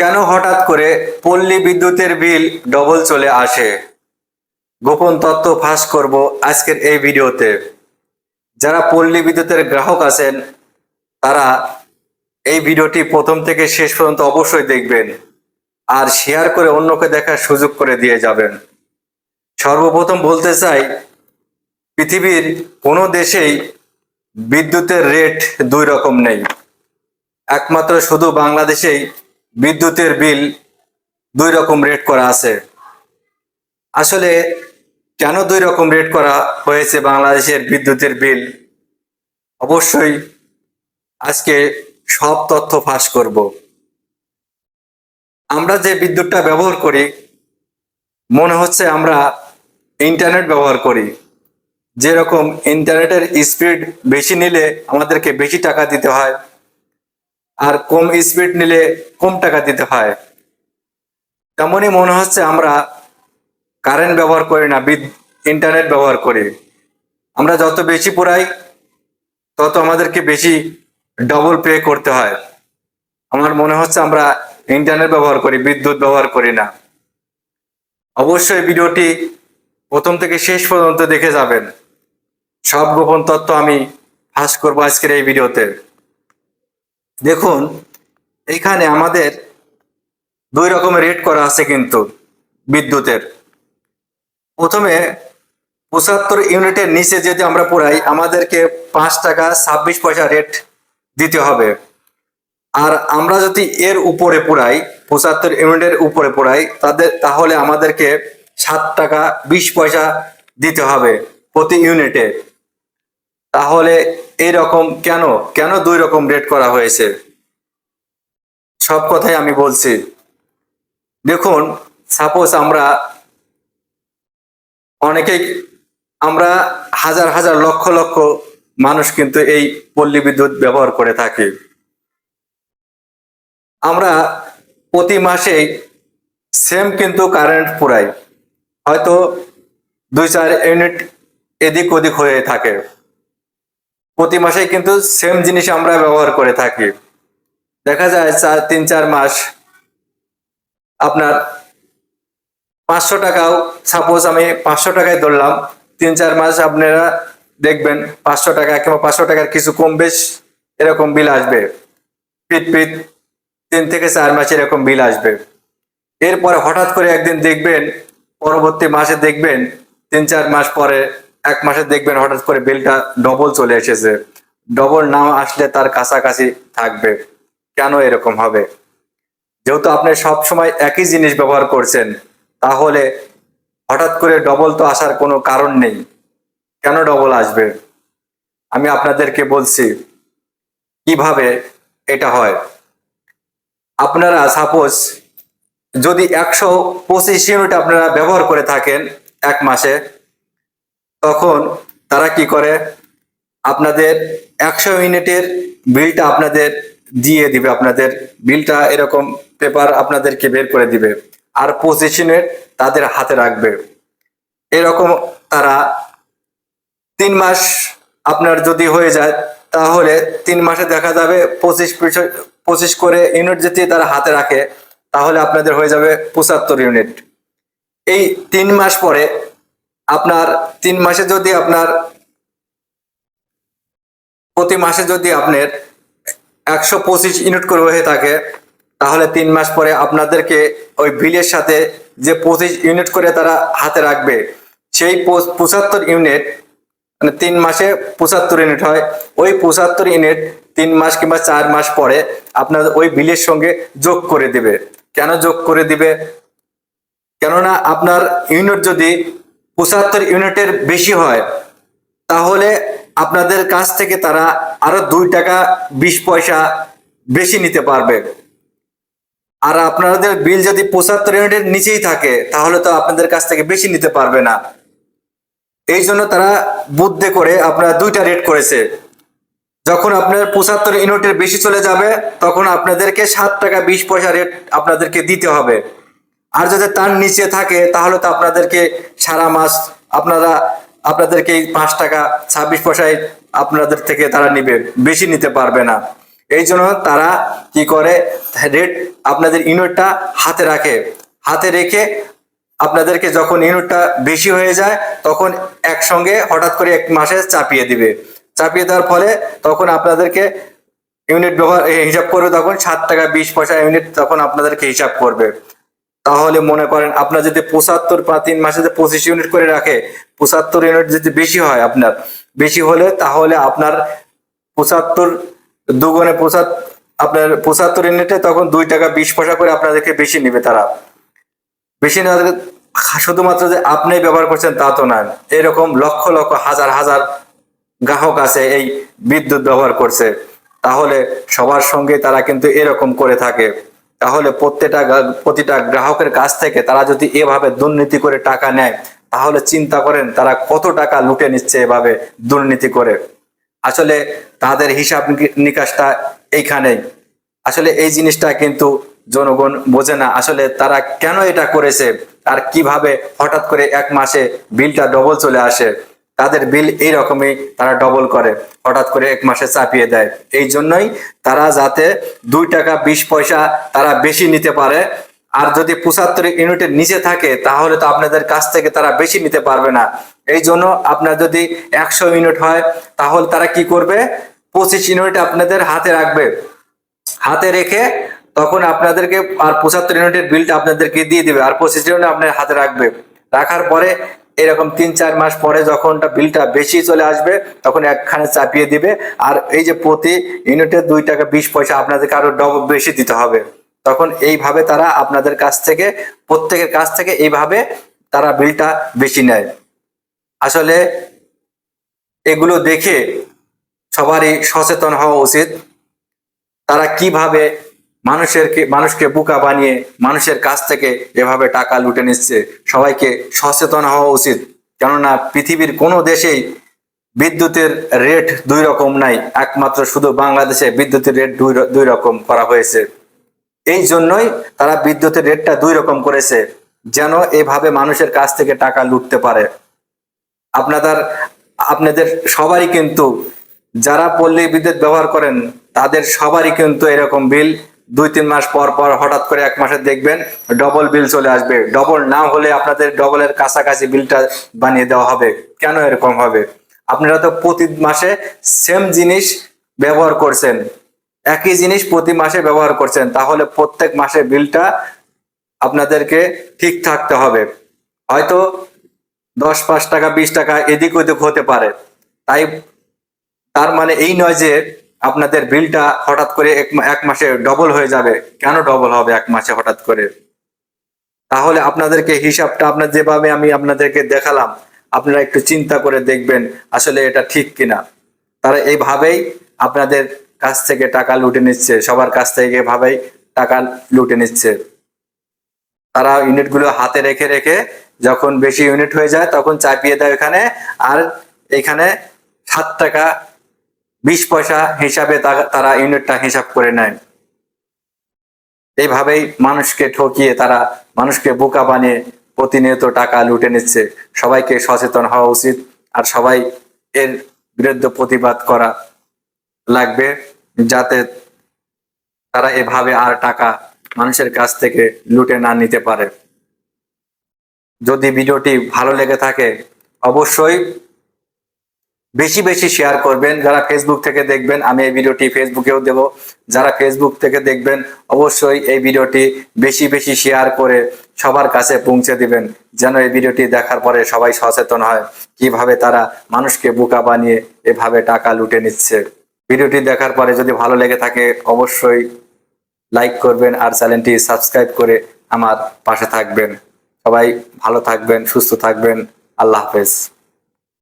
কেন হঠাৎ করে পল্লী বিদ্যুতের বিল ডবল চলে আসে? গোপন তথ্য ফাঁস করব আজকের এই ভিডিওতে। যারা পল্লী বিদ্যুতের গ্রাহক আছেন, তারা এই ভিডিওটি প্রথম থেকে শেষ পর্যন্ত অবশ্যই দেখবেন আর শেয়ার করে অন্যকে দেখার সুযোগ করে দিয়ে যাবেন। সর্বপ্রথম বলতে চাই, পৃথিবীর কোনো দেশেই বিদ্যুতের রেট দুই রকম নেই। একমাত্র শুধু বাংলাদেশেই বিদ্যুতের বিল দুই রকম রেট করা আছে। আসলে কেন দুই রকম রেট করা হয়েছে বাংলাদেশের বিদ্যুতের বিল? অবশ্যই আজকে সব তথ্য ফাঁস করব। আমরা যে বিদ্যুৎটা ব্যবহার করি, মনে হচ্ছে আমরা ইন্টারনেট ব্যবহার করি। যেরকম ইন্টারনেটের স্পিড বেশি নিলে আমাদেরকে বেশি টাকা দিতে হয়। আর কম স্পিড নিলে কম টাকা দিতে হয়। তেমনই মনে হচ্ছে আমরা কারেন্ট ব্যবহার করি না ইন্টারনেট ব্যবহার করি। আমরা যত বেশি পুরাই, তত আমাদেরকে বেশি ডবল পে করতে হয়। আমার মনে হচ্ছে আমরা ইন্টারনেট ব্যবহার করি, বিদ্যুৎ ব্যবহার করি না। অবশ্যই ভিডিওটি প্রথম থেকে শেষ পর্যন্ত দেখে যাবেন। সব গোপন তথ্য আমি ফাঁস করব আজকের এই ভিডিওতে। দেখুন, এইখানে আমাদের দুই রকমের রেট করা আছে কিন্তু বিদ্যুতের। প্রথমে পঁচাত্তর ইউনিটের নিচে যদি আমরা পুরাই, আমাদেরকে পাঁচ টাকা ছাব্বিশ পয়সা রেট দিতে হবে। আর আমরা যদি এর উপরে পুরাই, পঁচাত্তর ইউনিটের উপরে পুরাই, তাদের, তাহলে আমাদেরকে সাত টাকা বিশ পয়সা দিতে হবে প্রতি ইউনিটে। তাহলে এই রকম কেন? কেন দুই রকম রেট করা হয়েছে? সব কথাই আমি বলছি। দেখুন সাপোজ আমরা অনেকেই, আমরা হাজার হাজার লক্ষ লক্ষ মানুষ কিন্তু এই পল্লী বিদ্যুৎ ব্যবহার করে থাকি। আমরা প্রতি মাসেই সেম কিন্তু কারেন্ট পুরাই। হয়তো দুই চার ইউনিট এদিক ওদিক হয়ে থাকে। প্রতি মাসে কিন্তু সেম জিনিস আমরা ব্যবহার করে থাকি। দেখা যায় চার তিন, চার মাস আপনার পাঁচশো টাকাও সাপোজ আমি পাঁচশো টাকায় ধরলাম, তিন, চার মাস আপনারা দেখবেন পাঁচশো টাকা কিংবা পাঁচশো টাকার কিছু কম বেশ এরকম বিল আসবে। পিট পিট তিন থেকে চার মাস এরকম বিল আসবে। এরপরে হঠাৎ করে একদিন দেখবেন, পরবর্তী মাসে দেখবেন, তিন, চার মাস পরে এক মাসে দেখবেন হঠাৎ করে বিলটা ডবল চলে এসেছে। ডবল না আসলে তার কাছাকাছি থাকবে। কেন এরকম হবে? যেহেতু আপনি সব সময় একই জিনিস ব্যবহার করছেন, তাহলে হঠাৎ করে ডবল তো আসার কোনো কারণ নেই। কেন ডবল আসবে? আমি আপনাদেরকে বলছি, কীভাবে এটা হয়? আপনারা সাপোজ যদি একশো পঁচিশ ইউনিট আপনারা ব্যবহার করে থাকেন এক মাসে তখন তারা কি করে? আপনাদের একশো ইউনিটের বিলটা আপনাদের দিয়ে দিবে। আপনাদের বিলটা এরকম পেপার আপনাদেরকে বের করে দিবে আর পঁচিশ ইউনিট তাদের হাতে রাখবে। এরকম তারা তিন মাস আপনার যদি হয়ে যায়, তাহলে তিন মাসে দেখা যাবে পঁচিশ পঁচিশ করে ইউনিট যদি তারা হাতে রাখে, তাহলে আপনাদের হয়ে যাবে পঁচাত্তর ইউনিট। এই তিন মাস পরে আপনার তিন মাসে যদি আপনার, প্রতি মাসে যদি আপনার একশো পঁচিশ ইউনিট করে হয়ে থাকে, তাহলে তিন মাস পরে আপনাদেরকে ওই বিলের সাথে যে পঁচিশ ইউনিট করে তারা হাতে রাখবে, সেই পঁচাত্তর ইউনিট মানে তিন মাসে পঁচাত্তর ইউনিট হয়, ওই পঁচাত্তর ইউনিট তিন মাস কিংবা চার মাস পরে আপনার ওই বিলের সঙ্গে যোগ করে দিবে। কেন যোগ করে দিবে? কেননা আপনার ইউনিট যদি পঁচাত্তর ইউনিটের বেশি হয়, তাহলে আপনাদের কাছ থেকে তারা আরও দুই টাকা বিশ পয়সা বেশি নিতে পারবে। আর আপনাদের বিল যদি পঁচাত্তর ইউনিটের নিচেই থাকে, তাহলে তো আপনাদের কাছ থেকে বেশি নিতে পারবে না। এই জন্য তারা বুদ্ধে করে আপনার দুইটা রেট করেছে। যখন আপনার পঁচাত্তর ইউনিটের বেশি চলে যাবে, তখন আপনাদেরকে সাত টাকা বিশ পয়সা রেট আপনাদেরকে দিতে হবে। আর যদি তার নিচে থাকে, তাহলে তো আপনাদেরকে সারা মাস আপনারা, আপনাদেরকে পাঁচ টাকা, ছাব্বিশ পয়সায় আপনাদের থেকে তারা নিবে, বেশি নিতে পারবে না। এই জন্য তারা কি করে রেট আপনাদের ইউনিটটা হাতে রাখে। হাতে রেখে আপনাদেরকে যখন ইউনিটটা বেশি হয়ে যায়, তখন একসঙ্গে হঠাৎ করে এক মাসে চাপিয়ে দিবে। চাপিয়ে দেওয়ার ফলে তখন আপনাদেরকে ইউনিট ব্যবহার হিসাব করবে তখন সাত টাকা, বিশ পয়সা ইউনিট তখন আপনাদেরকে হিসাব করবে। তাহলে মনে করেন আপনার যদি পঁচাত্তর বা তিন মাসে যদি পঁচিশ ইউনিট করে রাখে, পঁচাত্তর ইউনিট যদি বেশি হয় আপনার, বেশি হলে তাহলে আপনার পঁচাত্তর, দুগুণে পঁচাত্তর আপনার পঁচাত্তর ইউনিটে তখন দুই টাকা বিশ পয়সা করে আপনাদেরকে বেশি নেবে তারা। বেশি না শুধুমাত্র যে আপনি ব্যবহার করছেন তা তো নয়, এরকম লক্ষ লক্ষ, হাজার হাজার গ্রাহক আছে এই বিদ্যুৎ ব্যবহার করছে। তাহলে সবার সঙ্গে তারা কিন্তু এরকম করে থাকে। তাহলে প্রত্যেকটা প্রতিটা গ্রাহকের কাছ থেকে তারা যদি এভাবে দুর্নীতি করে টাকা নেয়, তাহলে চিন্তা করেন তারা কত টাকা লুটে নিচ্ছে এভাবে দুর্নীতি করে। আসলে তাদের হিসাব নিক- নিকাশটা এইখানেই। আসলে এই জিনিসটা কিন্তু জনগণ বোঝে না। আসলে তারা কেন এটা করেছে? আর কীভাবে হঠাৎ করে এক মাসে বিলটা ডবল চলে আসে? তাদের বিল এই রকমই তারা ডবল করে, হঠাৎ করে এক মাসে চাপিয়ে দেয়। এই জন্যই তারা যাতে দুই টাকা বিশ পয়সা তারা বেশি নিতে পারে। আর যদি পঁচাত্তর ইউনিটের নিচে থাকে, তাহলে তো আপনাদের কাছ থেকে তারা বেশি নিতে পারবে না। এই জন্য আপনার যদি একশো ইউনিট হয়, তাহলে তারা কি করবে? পঁচিশ ইউনিট আপনাদের হাতে রাখবে। হাতে রেখে তখন আপনাদেরকে আর পঁচাত্তর ইউনিটের বিলটা আপনাদেরকে দিয়ে দিবে। আর পঁচিশ ইউনিট আপনার হাতে রাখবে। রাখার পরে এরকম তিন, চার মাস পরে যখন বিলটা বেশি চলে আসবে, তখন একখানে চাপিয়ে দিবে। আর এই যে প্রতি ইউনিটে দুই টাকা বিশ পয়সা আপনাদেরকে আরও ডবল বেশি দিতে হবে। তখন এইভাবে তারা আপনাদের কাছ থেকে, প্রত্যেকের কাছ থেকে এইভাবে তারা বিলটা বেশি নেয়। আসলে এগুলো দেখে সবারই সচেতন হওয়া উচিত। তারা কীভাবে মানুষের মানুষকে বোকা বানিয়ে মানুষের কাছ থেকে এভাবে টাকা লুটে নিচ্ছে, সবাইকে সচেতন হওয়া উচিত। কেননা পৃথিবীর কোনো দেশেই বিদ্যুতের রেট দুই রকম নাই, একমাত্র শুধু বাংলাদেশে বিদ্যুতের রেট দুই দুই রকম করা হয়েছে। এই জন্যই তারা বিদ্যুতের রেটটা দুই রকম করেছে, যেন এভাবে মানুষের কাছ থেকে টাকা লুটতে পারে। আপনাদের আপনাদের সবারই কিন্তু, যারা পল্লী বিদ্যুৎ ব্যবহার করেন, তাদের সবারই কিন্তু এরকম বিল দুই, তিন মাস পর পর হঠাৎ করে এক মাসে দেখবেন ডবল বিল চলে আসবে। ডবল না হলে আপনাদের ডবলের কাছাকাছি বিলটা বানিয়ে দেওয়া হবে। কেন এরকম হবে? আপনারা তো প্রতি মাসে সেম জিনিস ব্যবহার করছেন। একই জিনিস প্রতি মাসে ব্যবহার করছেন। তাহলে প্রত্যেক মাসে বিলটা আপনাদেরকে ঠিক থাকতে হবে। হয়তো দশ, পাঁচ টাকা, বিশ টাকা এদিক ওদিক হতে পারে। তাই তার মানে এই নয় যে আপনাদের বিলটা হঠাৎ করে এক মাসে ডবল হয়ে যাবে। কেন ডবল হবে এক মাসে হঠাৎ করে? তাহলে আপনাদেরকে হিসাবটা আপনার যেভাবে আমি আপনাদেরকে দেখালাম, আপনারা একটু চিন্তা করে দেখবেন আসলে এটা ঠিক কিনা। তারা এইভাবেই আপনাদের কাছ থেকে টাকা লুটে নিচ্ছে, সবার কাছ থেকে এভাবেই টাকা লুটে নিচ্ছে। তারা ইউনিটগুলো হাতে রেখে রেখে যখন বেশি ইউনিট হয়ে যায়, তখন চাপিয়ে দেয় এখানে, আর এখানে সাত টাকা বিশ পয়সা হিসাবে তারা ইউনিটটা হিসাব করে নেয়। এইভাবেই মানুষকে ঠকিয়ে তারা, মানুষকে বোকা বানিয়ে প্রতিনিয়ত টাকা লুটে নিচ্ছে। সবাইকে সচেতন হওয়া উচিত আর সবাই এর বিরুদ্ধে প্রতিবাদ করা লাগবে যাতে তারা এভাবে আর টাকা মানুষের কাছ থেকে লুটে না নিতে পারে। যদি ভিডিওটি ভালো লেগে থাকে, অবশ্যই বেশি বেশি শেয়ার করবেন। যারা ফেসবুক থেকে দেখবেন, আমি এই ভিডিওটি ফেসবুকেও দেব। যারা ফেসবুক থেকে দেখবেন, অবশ্যই এই ভিডিওটি বেশি বেশি শেয়ার করে সবার কাছে পৌঁছে দিবেন, যেন এই ভিডিওটি দেখার পরে সবাই সচেতন হয়, কীভাবে তারা মানুষকে বোকা বানিয়ে এভাবে টাকা লুটে নিচ্ছে। ভিডিওটি দেখার পরে যদি ভালো লেগে থাকে, অবশ্যই লাইক করবেন আর চ্যানেলটি সাবস্ক্রাইব করে আমার পাশে থাকবেন। সবাই ভালো থাকবেন, সুস্থ থাকবেন। আল্লাহ হাফেজ।